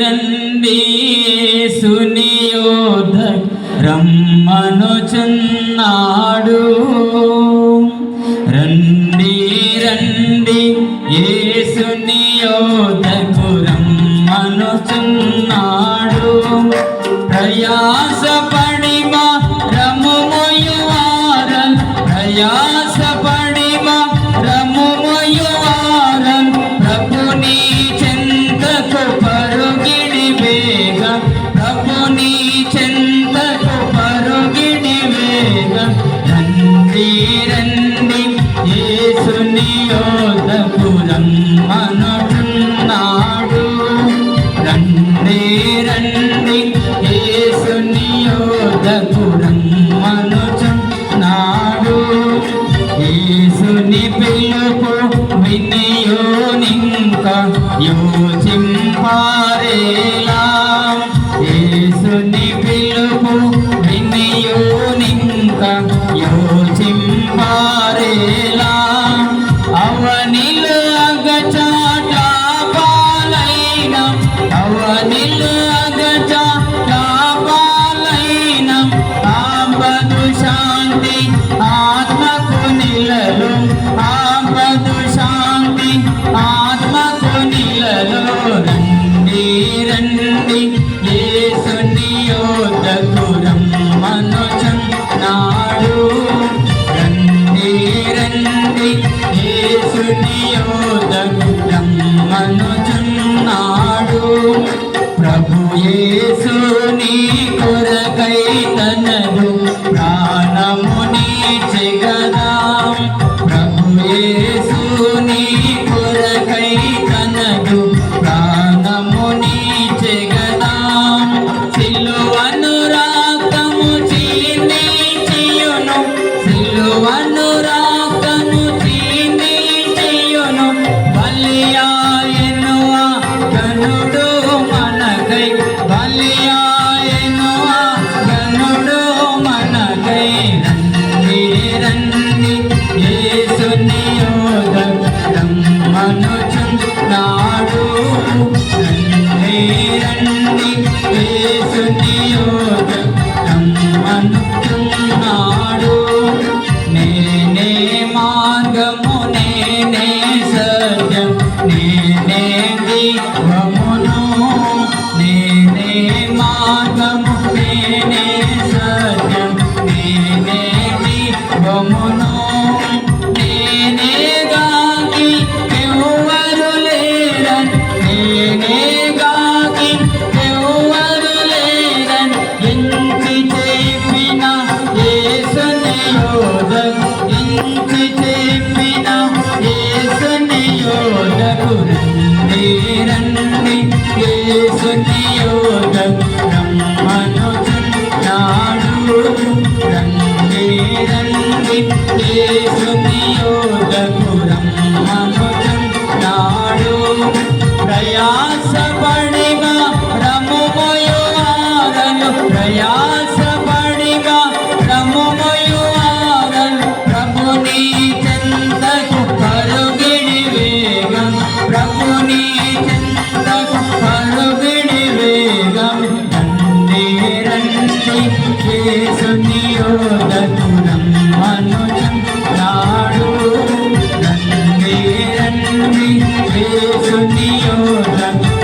రండి సునియోధ రమ్మను చెన్నాడు. రండి రండి ఏ సునియోధకు రమ్మను చెన్నాడు. ప్రయాసపడి మా రమముయువార ప్రయాస పూజింపారేలా యేసుని పిలుపు వినియోనింక యోచింపారేలా అవనిలో అగచాట పాలైన అవనిలో అగచాట పాలైన ఆపదు శాంతి ఆత్మకు నిలలు. Neon. பேரண்டி பேசுந்தியோ జన్మమునందున్నాడు ప్రయాసపడిగా రముమయువాగను ప్రయాసపడిగా రముమయువాగను ప్రభుని చెందకు కరుగిడి వేగం ప్రభుని చెందకు కరుగిడి వేగం రండి రండి చేసుని the Jyoti Yojan